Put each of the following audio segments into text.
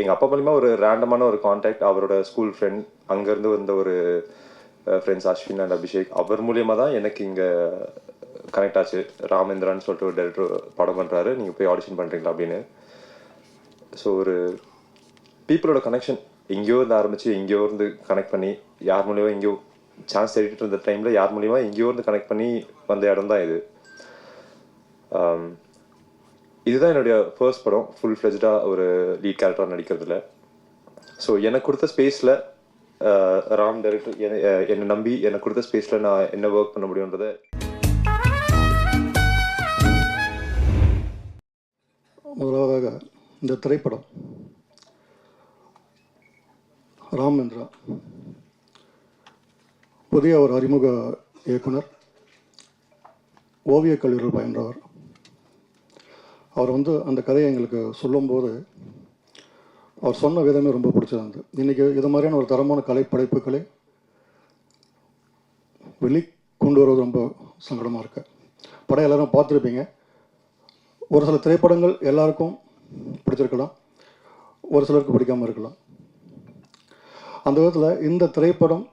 எங்கள் அப்பா மூலிமா ஒரு ரேண்டமான ஒரு காண்டாக்ட் அவரோட ஸ்கூல் ஃப்ரெண்ட் அங்கேருந்து வந்த ஒரு ஃப்ரெண்ட்ஸ் அஸ்வின் அண்ட் அபிஷேக் அவர் மூலியமாக தான் எனக்கு இங்கே கனெக்ட் ஆச்சு. ராமேந்திரான்னு சொல்லிட்டு ஒரு டேரக்டர் படம் பண்ணுறாரு நீங்கள் போய் ஆடிஷன் பண்ணுறீங்களா அப்படின்னு. ஸோ ஒரு பீப்புளோட கனெக்ஷன் எங்கேயோ இருந்து ஆரம்பிச்சு எங்கேயோ இருந்து கனெக்ட் பண்ணி யார் மூலியமாக எங்கேயோ சான்ஸ் தேடிட்டு இருந்த டைமில் யார் மூலியமாக எங்கேயோ இருந்து கனெக்ட் பண்ணி வந்த இடம் தான் இது. Um, இதுதான் என்னுடைய ஃபர்ஸ்ட் படம். ஃபுல் ஃப்ளெஜ்டாக ஒரு லீட் கேரக்டராக நடிக்கிறதுல. ஸோ எனக்கு கொடுத்த ஸ்பேஸில் ராம் டைரக்டர் என்னை நம்பி எனக்கு கொடுத்த ஸ்பேஸில் நான் என்ன ஒர்க் பண்ண முடியுன்றதை முதலாவதாக இந்த திரைப்படம். ராமேந்திரா புதிய ஒரு அறிமுக இயக்குனர் ஓவியக் கல்லூரியில் பயின்றவர். அவர் வந்து அந்த கதையை எங்களுக்கு சொல்லும்போது அவர் சொன்ன விதமே ரொம்ப பிடிச்சிருந்தது. இன்றைக்கி இது மாதிரியான ஒரு தரமான கலை படைப்புகளை வெளி கொண்டு வருவது ரொம்ப சங்கடமாக இருக்கு. படம் எல்லோரும் பார்த்துருப்பீங்க. ஒரு சில திரைப்படங்கள் எல்லாருக்கும் பிடிச்சிருக்கலாம் ஒரு சிலருக்கு பிடிக்காமல் இருக்கலாம். அந்த விதத்தில் இந்த திரைப்படம்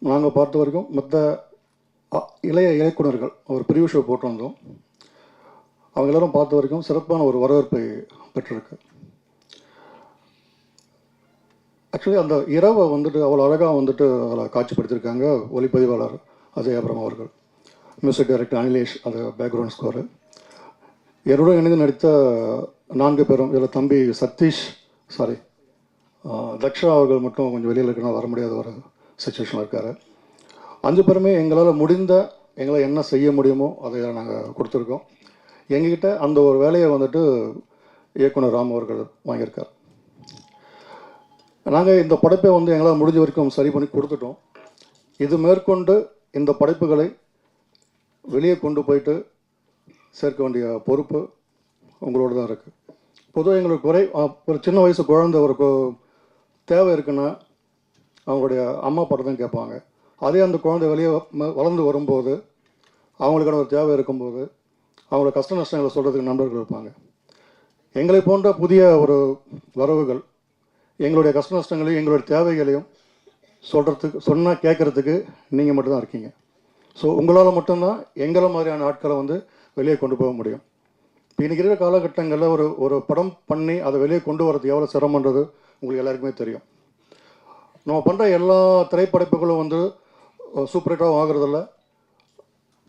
நாங்கள் பார்த்த வரைக்கும் மற்ற அ- இளைய இயக்குநர்கள் ஒரு பிரிவு ஷோ போட்டிருந்தோம் அவங்க எல்லாரும் பார்த்த வரைக்கும் சிறப்பான ஒரு வரவேற்பை பெற்றிருக்கு. ஆக்சுவலி அந்த இரவை வந்துட்டு அவ்வளோ அழகாக வந்துட்டு அதில் காட்சிப்படுத்தியிருக்காங்க ஒளிப்பதிவாளர் அஜய் அப்ரம் அவர்கள். மியூசிக் டைரக்டர் அனிலேஷ் அந்த பேக்ரவுண்ட் ஸ்கோரு என்னுடன் இணைந்து நடித்த நான்கு பேரும் இதில் தம்பி சதீஷ் சாரி தக்ஷா அவர்கள் மட்டும் கொஞ்சம் வெளியில் இருக்கணும் வர முடியாத ஒரு சுச்சுவேஷனில் இருக்கார். அஞ்சு பேருமே எங்களால் முடிந்த எங்களால் என்ன செய்ய முடியுமோ அதை நாங்கள் கொடுத்துருக்கோம். எங்ககிட்ட அந்த ஒரு வேலையை வந்துட்டு இயக்குனர் ராம் அவர்கள் வாங்கியிருக்கார். நாங்கள் இந்த படைப்பை வந்து எங்களால் முடிஞ்ச வரைக்கும் சரி பண்ணி கொடுத்துட்டோம். இது மேற்கொண்டு இந்த படைப்புகளை வெளியே கொண்டு போயிட்டு சேர்க்க வேண்டிய பொறுப்பு உங்களோட தான் இருக்குது பொதுவாக எங்களுக்கு குறை ஒரு சின்ன வயசு குழந்தை ஒரு தேவை இருக்குன்னா அவங்களுடைய அம்மா அப்பா தான் கேட்பாங்க. அதே அந்த குழந்தை வெளியே வளர்ந்து வரும்போது அவங்களுக்கான ஒரு தேவை இருக்கும்போது அவங்களோட கஷ்ட நஷ்டங்களை சொல்கிறதுக்கு நண்பர்கள் இருப்பாங்க. எங்களை போன்ற புதிய ஒரு வரவுகள் எங்களுடைய கஷ்ட நஷ்டங்களையும் எங்களுடைய தேவைகளையும் சொல்கிறதுக்கு சொன்னால் கேட்குறதுக்கு நீங்கள் மட்டும்தான் இருக்கீங்க. ஸோ உங்களால் மட்டும்தான் எங்களை மாதிரியான ஆட்களை வந்து வெளியே கொண்டு போக முடியும். இப்போ இன்றைக்கி இருக்கிற காலகட்டங்களில் ஒரு ஒரு படம் பண்ணி அதை வெளியே கொண்டு வரது எவ்வளோ சிரமன்றது உங்களுக்கு எல்லாருக்குமே தெரியும். நம்ம பண்ணுற எல்லா திரைப்படைப்புகளும் வந்து சூப்பர் ஹிட்டாகவும் ஆகுறதில்ல.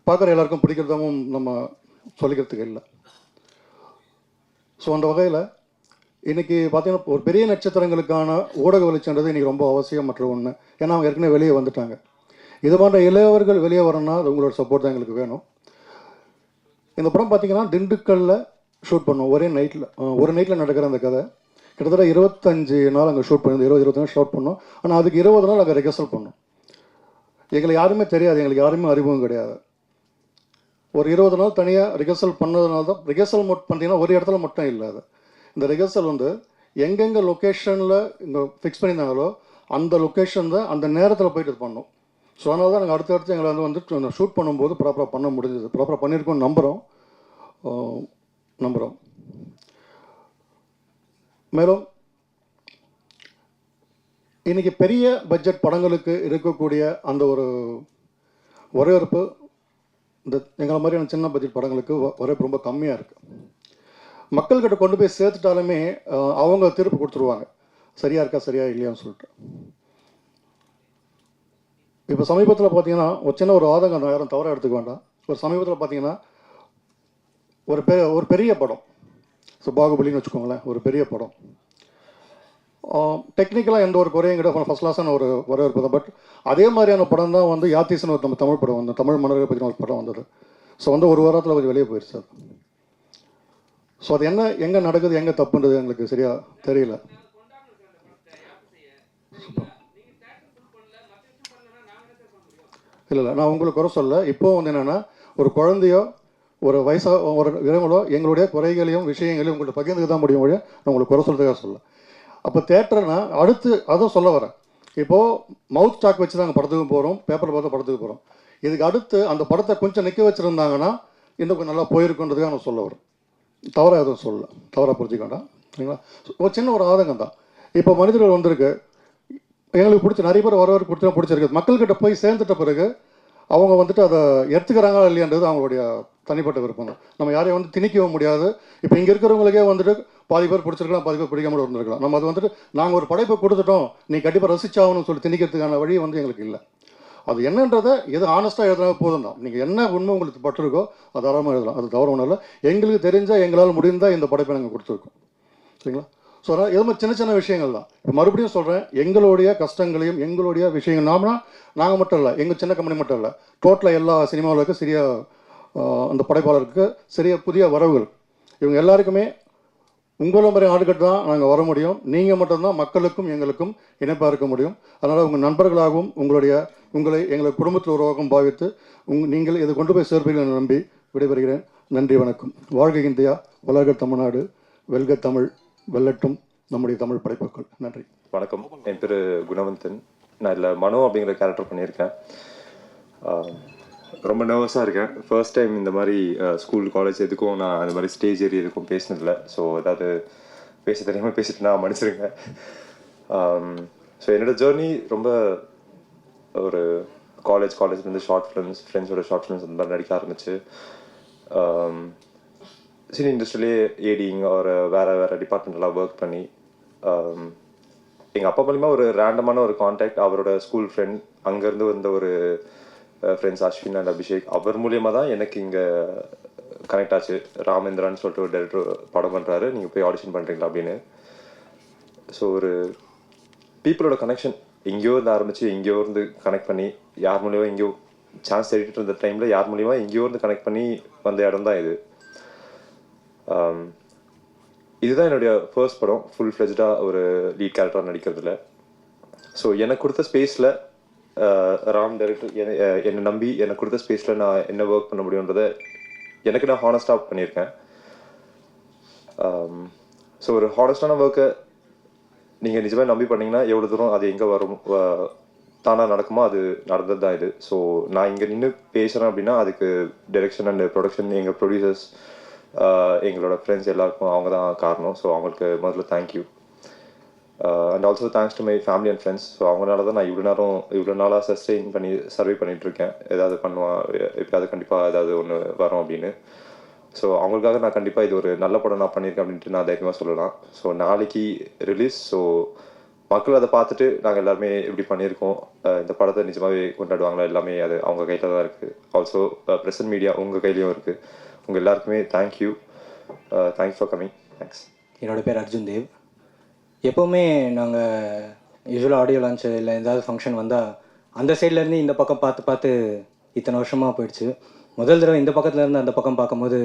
பார்க்குற எல்லாருக்கும் பிடிக்கிறதாகவும் நம்ம சொல்லிக்கிறதுக்கு இல்லை. ஸோ அந்த வகையில் இன்றைக்கி பார்த்தீங்கன்னா ஒரு பெரிய நட்சத்திரங்களுக்கான ஊடக வெளிச்சன்றது இன்றைக்கி ரொம்ப அவசியம் மற்ற ஒன்று ஏன்னா அவங்க ஏற்கனவே வெளியே வந்துட்டாங்க. இது போன்ற இளையவர்கள் வெளியே வரணும்னா அது உங்களோட சப்போர்ட் தான் எங்களுக்கு வேணும். இந்த படம் பார்த்தீங்கன்னா திண்டுக்கல்லில் ஷூட் பண்ணோம். ஒரே நைட்டில் ஒரு நைட்டில் நடக்கிற அந்த கதை. கிட்டத்தட்ட இருபத்தஞ்சு நாள் அங்கே ஷூட் பண்ணி இருபது இருபத்தஞ்சு ஷூட் பண்ணோம். ஆனால் அதுக்கு இருபது நாள் அங்கே ரிஹர்சல் பண்ணோம். எங்களுக்கு யாருமே தெரியாது. எங்களுக்கு யாருமே அறிமுகம் கிடையாது. ஒரு இருபது நாள் தனியாக ரிகர்சல் பண்ணதுனால தான் ரிகர்சல் மட்டும் பார்த்தீங்கன்னா ஒரு இடத்துல மட்டும் இல்லை அது. இந்த ரிகர்சல் வந்து எங்கெங்கே லொக்கேஷனில் இங்கே ஃபிக்ஸ் பண்ணியிருந்தாங்களோ அந்த லொக்கேஷன் தான் அந்த நேரத்தில் போயிட்டு இது பண்ணோம். ஸோ அதனால தான் நாங்கள் அடுத்தடுத்து எங்களை வந்து வந்து ஷூட் பண்ணும்போது ப்ராப்பராக பண்ண முடிஞ்சது. ப்ராப்பராக பண்ணியிருக்கோம் நம்புகிறோம் நம்புகிறோம் மேலும் இன்றைக்கி பெரிய பட்ஜெட் படங்களுக்கு இருக்கக்கூடிய அந்த ஒரு வரவேற்பு இந்த எங்களை மாதிரியான சின்ன பட்ஜெட் படங்களுக்கு வ- வரவேற்பு ரொம்ப கம்மியாக இருக்குது மக்கள்கிட்ட கொண்டு போய் சேர்த்துட்டாலுமே அவங்க தீர்ப்பு கொடுத்துருவாங்க. சரியாக இருக்கா சரியா இல்லையான்னு சொல்லிட்டு. இப்போ சமீபத்தில் பார்த்தீங்கன்னா ஒரு சின்ன ஒரு ஆதங்கம் யாரும் தவறாக எடுத்துக்க வேண்டாம். ஒரு சமீபத்தில் பார்த்தீங்கன்னா ஒரு பெ ஒரு பெரிய படம். ஸோ பாகுபலின்னு வச்சுக்கோங்களேன் ஒரு பெரிய படம். டெக்னிக்கலாக எந்த ஒரு குறையும் கிடையாது. ஃபஸ்ட் கிளாஸான ஒரு வரவேற்பு தான். பட் அதே மாதிரியான படம் தான் வந்து யாத்தீஸ்னு ஒரு நம்ம தமிழ் படம் வந்து தமிழ் மன்னர்கள் பற்றின ஒரு படம் வந்தது. ஸோ வந்து ஒரு வாரத்தில் கொஞ்சம் வெளியே போயிடுச்சு அது. ஸோ அது என்ன எங்கே நடக்குது எங்கே தப்புன்றது எங்களுக்கு சரியாக தெரியல. இல்லை இல்லை நான் உங்களுக்கு குறை சொல்ல இப்போ வந்து என்னென்னா ஒரு குழந்தையோ ஒரு வயசாக ஒரு இவங்களோ எங்களுடைய குறைகளையும் விஷயங்களையும் உங்கள்கிட்ட பகிர்ந்துக்க தான் முடியும் ஒழிய நான் உங்களுக்கு குறை சொல்கிறதுக்காக சொல்ல அப்போ தேட்டர்னா அடுத்து அதுவும் சொல்ல வரேன். இப்போது மவுத் ஸ்டாக் வச்சு தான் படத்துக்கு போகிறோம் பேப்பர் பார்த்து படத்துக்கு போகிறோம் இதுக்கு அடுத்து அந்த படத்தை கொஞ்சம் நிற்க வச்சுருந்தாங்கன்னா இன்னும் கொஞ்சம் நல்லா போயிருக்குன்றதுக்காக நான் சொல்ல வரேன். தவறாக எதுவும் சொல்ல தவறாக புரிஞ்சுக்க வேண்டாம். சரிங்களா? ஒரு சின்ன ஒரு ஆதங்கம் தான். இப்போ மனிதர்கள் வந்திருக்கு. எங்களுக்கு பிடிச்ச நிறைய பேர் வர வர பிடிச்சா பிடிச்சிருக்கு. மக்கள்கிட்ட போய் சேர்ந்துட்ட பிறகு அவங்க வந்துட்டு அதை எடுத்துக்கிறாங்களா இல்லையான்றது அவங்களுடைய தனிப்பட்ட விருப்பம் தான் நம்ம யாரையும் வந்து திணிக்கவும் முடியாது. இப்போ இங்கே இருக்கிறவங்களுக்கே வந்துட்டு பாதி பேர் பிடிச்சிருக்கலாம் பாதி பேர் பிடிக்காமல் இருந்திருக்கலாம். நம்ம அது வந்துட்டு நாங்கள் ஒரு படைப்பை கொடுத்துட்டோம் நீ கண்டிப்பாக ரசிச்சாகணும்னு சொல்லி திணிக்கிறதுக்கான வழி வந்து எங்களுக்கு இல்லை. அது என்னன்றதை எது ஆனஸ்ட்டாக எழுதினா போதும் தான் நீங்கள் என்ன உண்மை உங்களுக்கு பட்டிருக்கோ அது தாராளமாக எழுதலாம். அது தவறு ஒன்றும் இல்லை. எங்களுக்கு தெரிஞ்சால் எங்களால் முடிந்தால் இந்த படைப்பை நாங்கள் கொடுத்துருக்கோம். சரிங்களா? ஸோ இது மாதிரி சின்ன சின்ன விஷயங்கள் தான். இப்போ மறுபடியும் சொல்கிறேன் எங்களுடைய கஷ்டங்களையும் எங்களுடைய விஷயங்கள் நாமனா நாங்கள் மட்டும் இல்லை எங்கள் சின்ன கம்பெனி மட்டும் இல்லை டோட்டலாக எல்லா சினிமாவுக்கு சிறிய அந்த படைப்பாளருக்கு சிறிய புதிய வரவுகள். இவங்க எல்லாருக்குமே உங்களை மாதிரி ஆளுகிட்ட தான் நாங்கள் வர முடியும். நீங்கள் மட்டும்தான் மக்களுக்கும் எங்களுக்கும் இணைப்பாக இருக்க முடியும். அதனால் உங்கள் நண்பர்களாகவும் உங்களுடைய உங்களை எங்களை குடும்பத்தில் உருவாக்கம் பாவித்து உங் நீங்கள் இதை கொண்டு போய் சேர்ப்பீர்கள் என நம்பி விடைபெறுகிறேன். நன்றி வணக்கம். வாழ்க இந்தியா வளர்க தமிழ்நாடு வெல்க தமிழ். வெல்லட்டும் நம்முடைய தமிழ் படைப்புகள். நன்றி. வணக்கம். என் பேர் குணவந்தன். நான் இதில் மனோ அப்படிங்கிற கேரக்டர் பண்ணியிருக்கேன். ரொம்ப நர்வஸாக இருக்கேன். ஃபர்ஸ்ட் டைம் இந்த மாதிரி ஸ்கூல் காலேஜ் எதுக்கும் நான் அந்த மாதிரி ஸ்டேஜ் ஏறி எதுக்கும் பேசினதில்ல. ஸோ ஏதாவது பேச தெரியாமல் பேசிட்டு நான் மன்னிச்சிருங்க ஸோ என்னோட ஜேர்னி ரொம்ப ஒரு காலேஜ் காலேஜ்லேருந்து ஷார்ட் ஃபிலிம்ஸ் ஃப்ரெண்ட்ஸோட ஷார்ட் ஃபிலிம்ஸ் அந்த மாதிரி நடிக்க ஆரம்பிச்சு. சினி இண்டஸ்ட்ரியிலே ஏடிங் ஒரு வேறு வேறு டிபார்ட்மெண்ட்லாம் ஒர்க் பண்ணி um, எங்கள் அப்பா மூலிமா ஒரு ரேண்டமான ஒரு காண்டாக்ட் அவரோட ஸ்கூல் ஃப்ரெண்ட் அங்கேருந்து வந்த ஒரு ஃப்ரெண்ட்ஸ் அஸ்வின் அண்ட் அபிஷேக் அவர் மூலியமாக தான் எனக்கு இங்கே கனெக்ட் ஆச்சு. ராமேந்திரான்னு சொல்லிட்டு ஒரு டேரக்டர் படம் பண்ணுறாரு நீங்கள் போய் ஆடிஷன் பண்ணுறீங்களா அப்படின்னு. ஸோ ஒரு பீப்புளோட கனெக்ஷன் எங்கேயோ இருந்து ஆரம்பித்து எங்கேயோ இருந்து கனெக்ட் பண்ணி யார் மூலியமாக எங்கேயோ சான்ஸ் தேடிட்டு இருந்த டைமில் யார் மூலியமாக எங்கேயோ இருந்து கனெக்ட் பண்ணி வந்த இடம் தான் இது. Um, இதுதான் என்னுடைய ஃபர்ஸ்ட் படம். ஃபுல் ஃப்ளெஜ்டாக ஒரு லீட் கேரக்டராக நடிக்கிறதுல. ஸோ எனக்கு கொடுத்த ஸ்பேஸில் uh, ராம் டைரக்டர் uh, என்னை நம்பி எனக்கு கொடுத்த ஸ்பேஸில் நான் என்ன ஒர்க் பண்ண முடியுன்றதை எனக்கு நான் ஹானஸ்டாக பண்ணியிருக்கேன். Um, ஸோ ஒரு ஹானஸ்டான ஒர்க்கை நீங்கள் நிஜமாக நம்பி பண்ணீங்கன்னா எவ்வளோ தூரம் அது எங்கே வரும் தானாக நடக்குமோ அது நடந்தது தான் இது. ஸோ நான் இங்கே நின்று பேசுகிறேன் அப்படின்னா அதுக்கு டைரெக்ஷன் அண்ட் ப்ரொடக்ஷன் எங்கள் ப்ரொடியூசர்ஸ் Uh, எங்களோட ஃப்ரெண்ட்ஸ் எல்லாருக்கும் அவங்க தான் காரணம். ஸோ அவங்களுக்கு முதல்ல thank you and also thanks to my family and friends so அவங்களால தான் நான் இவ்வளோ நேரம் இவ்வளோ நாளாக சஸ்டெயின் பண்ணி சர்வே பண்ணிகிட்ருக்கேன் ஏதாவது பண்ணுவான் எப்பயாவது கண்டிப்பாக ஏதாவது ஒன்று வரும் அப்படின்னு. ஸோ அவங்களுக்காக நான் கண்டிப்பாக இது ஒரு நல்ல படம் நான் பண்ணியிருக்கேன் அப்படின்ட்டு நான் தைரியமாக சொல்லலாம். ஸோ நாளைக்கு ரிலீஸ் ஸோ மக்கள் அதை பார்த்துட்டு நாங்கள் எல்லாருமே இப்படி பண்ணியிருக்கோம். Uh, இந்த படத்தை நிஜமாகவே கொண்டாடுவாங்களா? எல்லாமே அது அவங்க கையில் தான் இருக்குது ஆல்சோ ப்ரெசன்ட் uh, மீடியா உங்கள் கையிலையும் இருக்குது உங்கள் எல்லாருக்குமே thank you thanks for coming thanks என்னோடய பேர் அர்ஜுன் தேவ். எப்போவுமே நாங்கள் யூஸ்வலாக ஆடியோ லான்ச் இல்லை ஏதாவது ஃபங்க்ஷன் வந்தால் அந்த சைட்லேருந்து இந்த பக்கம் பார்த்து பார்த்து இத்தனை வருஷமாக போயிடுச்சு. முதல் தடவை இந்த பக்கத்துலேருந்து அந்த பக்கம் பார்க்கும்போது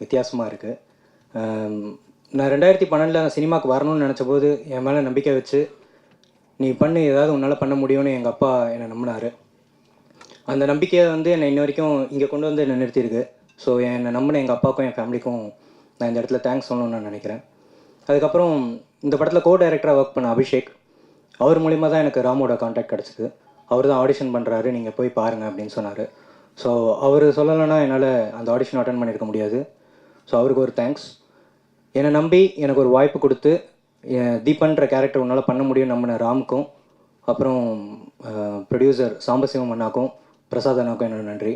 வித்தியாசமாக இருக்குது um, நான் ரெண்டாயிரத்தி பன்னெண்டில் சினிமாவுக்கு வரணும்னு நினச்ச போது என் மேலே நம்பிக்கை வச்சு நீ பண்ணு ஏதாவது உன்னால் பண்ண முடியும்னு எங்கள் அப்பா என்னை நம்பினார். அந்த நம்பிக்கையை வந்து என்னை இன்ன வரைக்கும் இங்கே கொண்டு வந்து என்னை நிறுத்தியிருக்கு. ஸோ என்னை நம்பின எங்கள் அப்பாவுக்கும் என் ஃபேமிலிக்கும் நான் இந்த இடத்துல தேங்க்ஸ் சொல்லணும்னு நான் நினைக்கிறேன். அதுக்கப்புறம் இந்த படத்தில் கோ டைரக்டராக ஒர்க் பண்ண அபிஷேக் அவர் மூலிமா தான் எனக்கு ராமோட காண்டாக்ட் கிடச்சிது. அவர் தான் ஆடிஷன் பண்ணுறாரு நீங்கள் போய் பாருங்கள் அப்படின்னு சொன்னார். ஸோ அவர் சொல்லலைன்னா என்னால் அந்த ஆடிஷன் அட்டன் பண்ணியிருக்க முடியாது. ஸோ அவருக்கு ஒரு தேங்க்ஸ் என்னை நம்பி எனக்கு ஒரு வாய்ப்பு கொடுத்து என் தீபன்ற கேரக்டர் உன்னால் பண்ண முடியும் நம்பின ராமுக்கும் அப்புறம் ப்ரொடியூசர் சாம்பசிவம் அண்ணாக்கும் பிரசாத் அண்ணாக்கும் என்னோட நன்றி.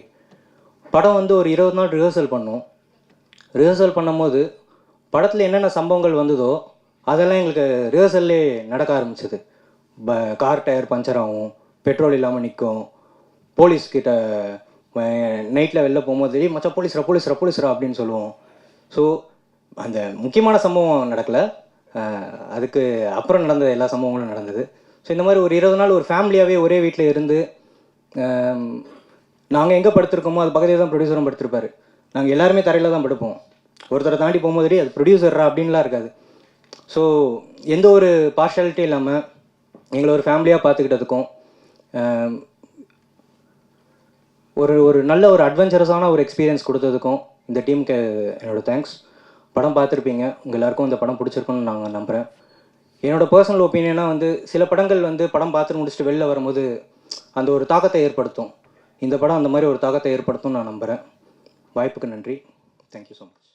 படம் வந்து ஒரு இருபது நாள் ரிஹர்சல் பண்ணோம். ரிஹர்சல் பண்ணும்போது படத்தில் என்னென்ன சம்பவங்கள் வந்ததோ அதெல்லாம் எங்களுக்கு ரிஹர்சல்லே நடக்க ஆரம்பிச்சது. ப கார் டயர் பஞ்சர் ஆகும் பெட்ரோல் இல்லாமல் நிற்கும் போலீஸ்கிட்ட நைட்டில் வெளில போகும்போது "ஏய் மச்சான் போலீஸ்ரா போலீஸ்ரா போலீஸ்ரா அப்படின்னு சொல்லுவோம். ஸோ அந்த முக்கியமான சம்பவம் நடக்கலை. அதுக்கு அப்புறம் நடந்த எல்லா சம்பவங்களும் நடந்தது. ஸோ இந்த மாதிரி ஒரு இருபது நாள் ஒரு ஃபேமிலியாகவே ஒரே வீட்டில் இருந்து நாங்கள் எங்கே படுத்திருக்கோமோ அது பக்கத்தில் தான் ப்ரொடியூசரும் படுத்திருப்பாரு. நாங்கள் எல்லாருமே தரையில் தான் படுப்போம். ஒருத்தரை தாண்டி போகும்போது அது ப்ரொடியூசரா அப்படின்லாம் இருக்காது. ஸோ எந்த ஒரு பார்ஷாலிட்டி இல்லாமல் எங்களை ஒரு ஃபேமிலியாக பார்த்துக்கிட்டதுக்கும் ஒரு ஒரு நல்ல ஒரு அட்வென்ச்சரஸான ஒரு எக்ஸ்பீரியன்ஸ் கொடுத்ததுக்கும் இந்த டீமுக்கு என்னோடய தேங்க்ஸ் படம் பார்த்துருப்பீங்க. உங்கள் எல்லாருக்கும் இந்த படம் பிடிச்சிருக்குன்னு நாங்கள் நம்புகிறேன் என்னோடய பர்சனல் ஒப்பீனியனாக வந்து சில படங்கள் வந்து படம் பார்த்துட்டு முடிச்சுட்டு வெளில வரும்போது அந்த ஒரு தாக்கத்தை ஏற்படுத்தும். இந்த படம் அந்த மாதிரி ஒரு தாக்கத்தை ஏற்படுத்தும் நான் நம்புகிறேன் வாய்ப்புக்கு நன்றி. Thank you so much